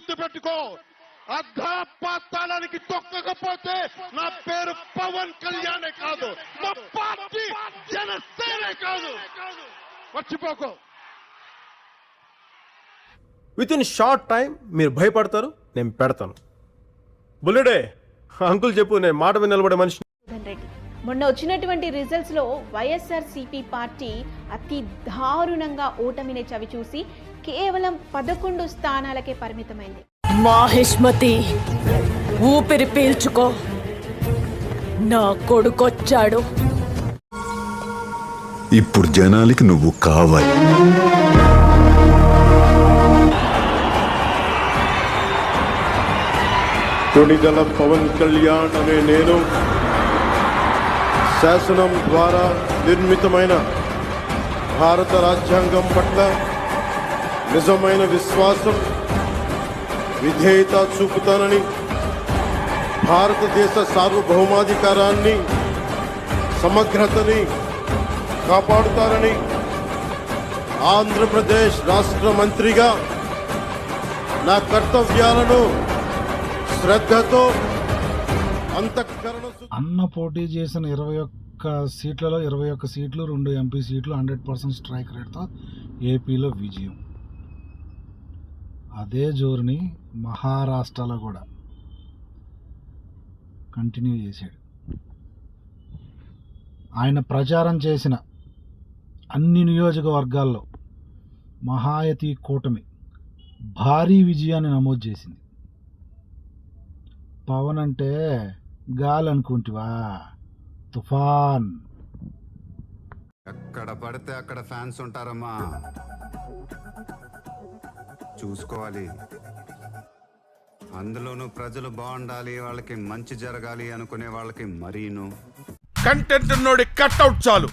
గుర్తుపెట్టుకో. అర్ధపాతాళానికి తొక్కకపోతే నా పేరు పవన్ కళ్యాణే కాదు. మా పార్టీ జనసేనే కాదు. మర్చిపోకో. విత్ ఇన్ షార్ట్ టైం మీరు భయపడతారు నేను పెడతాను. బుల్లెడే అంకుల్ చెప్పు నేను మాట మీద నిలబడే మనిషి మొన్న వచ్చినటువంటి రిజల్ట్స్లో వైఎస్ఆర్ సిపి పార్టీ అతి దారుణంగా ఓటమిని చవిచూసి కేవలం పదకొండు స్థానాలకే పరిమితమైంది. మాహిష్మతి ఊపిరి పీల్చుకో. నా కొడుకొచ్చాడు. ఇప్పుడు జనాలకి నువ్వు కావాలి. కొణిదల పవన్ కళ్యాణ్ అనే నేను. శాసనం ద్వారా నిర్మితమైన భారత రాజ్యాంగం పట్ల నిజమైన విశ్వాసం విధేయత చూపుతానని భారతదేశ సార్వభౌమాధికారాన్ని సమగ్రతని కాపాడుతారని ఆంధ్రప్రదేశ్ రాష్ట్ర మంత్రిగా నా కర్తవ్యాలను శ్రద్ధతో అంతఃకరణ అన్న పోటీ చేసిన ఇరవై ఒక్క సీట్లలో ఇరవై ఒక్క సీట్లు రెండు ఎంపీ సీట్లు హండ్రెడ్ పర్సెంట్ స్ట్రైక్ రేట్తో ఏపీలో విజయం. అదే జోరుని మహారాష్ట్రలో కూడా కంటిన్యూ చేశాడు. ఆయన ప్రచారం చేసిన అన్ని నియోజకవర్గాల్లో మహాయతి కూటమి భారీ విజయాన్ని నమోదు చేసింది. పవన్ అంటే గాలి అనుకుంటివా? తుఫాన్. ఎక్కడ పడితే అక్కడ ఫ్యాన్స్ ఉంటారమ్మా. చూసుకోవాలి. అందులోనూ ప్రజలు బాగుండాలి వాళ్ళకి మంచి జరగాలి అనుకునే వాళ్ళకి మరీను. కంటెంట్ ఉన్నోడి కట్అవుట్ చాలు.